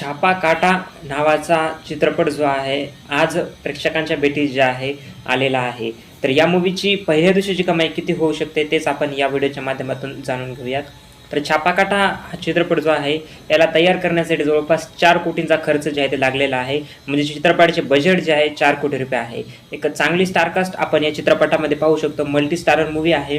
छापा काटा नावाचा चित्रपट जो आहे आज प्रेक्षकांच्या भेटी जे आहे आलेला आहे. तर या मूवीची पहिल्या दिवशीची कमाई किती होऊ शकते तेच आपण या व्हिडिओच्या माध्यमातून जाणून घेऊयात. तर छापाकाटा हा चित्रपट जो आहे याला तयार करण्यासाठी जवळपास चार कोटींचा खर्च जे आहे ते लागलेला आहे. म्हणजे चित्रपटाचे बजेट जे आहे चार कोटी रुपये आहे. एक चांगली स्टारकास्ट आपण या चित्रपटामध्ये पाहू शकतो. मल्टी स्टारर मूवी आहे.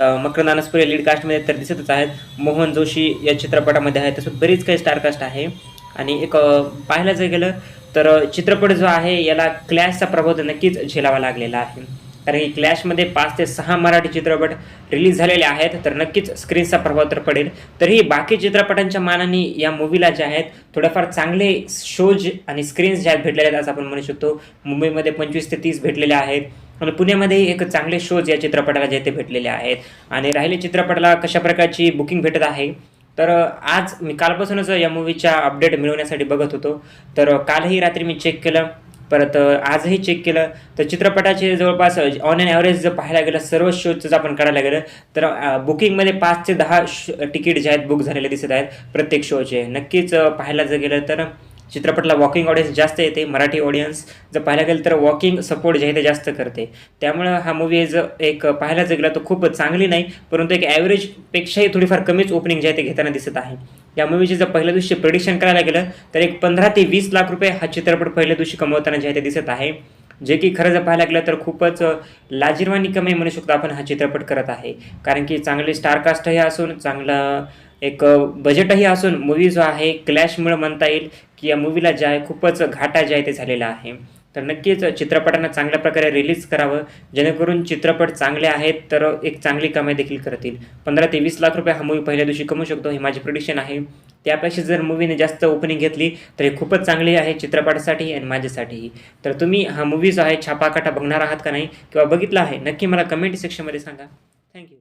अ, मकरंद अनासपुरे लीड कास्टमध्ये तर दिसतच आहेत. मोहन जोशी या चित्रपटामध्ये आहे. तसं बरीच काही स्टारकास्ट आहे. आणि एक पाहायला जर गेलं तर चित्रपट जो आहे याला क्लॅशचा प्रभाव तर नक्कीच झेलावा लागलेला आहे. कारण की क्लॅशमध्ये पाच ते सहा मराठी चित्रपट रिलीज झालेले आहेत तर नक्कीच स्क्रीनचा प्रभाव तर पडेल. तरीही बाकी चित्रपटांच्या मानाने या मूवीला जे आहेत थोडेफार चांगले शोज आणि स्क्रीन्स जे आहेत भेटलेले आहेत असं आपण म्हणू शकतो. मुंबईमध्ये पंचवीस ते तीस भेटलेले आहेत. आणि पुण्यामध्येही एक चांगले शोज या चित्रपटाला जे ते भेटलेले आहेत. आणि राहिले चित्रपटाला कशा प्रकारची बुकिंग भेटत आहे तर आज मी कालपासूनच या मूवीच्या अपडेट मिळवण्यासाठी बघत होतो. तर कालही रात्री मी चेक केलं. परत आजही चेक केलं. तर चित्रपटाचे जवळपास ऑन अँड ॲव्हरेज जर पाहायला गेलं सर्व शोजचं जर आपण काढायला गेलं तर बुकिंगमध्ये पाच ते दहा तिकीट जे आहेत बुक झालेले दिसत आहेत प्रत्येक शोचे नक्कीच पाहायला जर गेलं तर चित्रपटला वॉकिंग ऑडियन्स जास्त येते. मराठी ऑडियन्स जर पाहायला गेलं तर वॉकिंग सपोर्ट जे आहे ते जास्त करते. त्यामुळं हा मूवी जर एक पाहायला जर गेला तर खूप चांगली नाही परंतु एक ॲव्हरेजपेक्षाही थोडीफार कमीच ओपनिंग जे आहे ते घेताना दिसत आहे. या मूवीचे जर पहिल्या दिवशी प्रिडिक्शन करायला गेलं तर एक पंधरा ते वीस लाख रुपये हा चित्रपट पहिल्या दिवशी कमवताना जे आहे ते दिसत आहे. जे की खरं जर पाहायला गेलं तर खूपच अ, लाजिरवाणी म्हणू शकतो आपण हा चित्रपट करत आहे. कारण की चांगली स्टारकास्टही असून चांगलं एक बजेटही असून मूवी जो आहे क्लॅशमुळे म्हणता येईल की या मूवीला जे आहे खूपच घाटा जे आहे ते झालेला आहे. तर नक्कीच चित्रपटांना चांगल्या प्रकारे रिलीज करावं. जेणेकरून चित्रपट चांगले आहेत तर एक चांगली कमाई देखील करतील. पंधरा ते वीस लाख रुपये हा मूवी पहिल्या दिवशी कमवू शकतो हे माझी प्रिडिक्शन आहे. त्यापेक्षा जर मूवीने जास्त ओपनिंग घेतली तर हे खूपच चांगली आहे चित्रपटासाठी आणि माझ्यासाठीही. तर तुम्ही हा मूवी जो आहे छापाकाटा बघणार आहात का नाही किंवा बघितला आहे नक्की मला कमेंट सेक्शनमध्ये सांगा. थँक्यू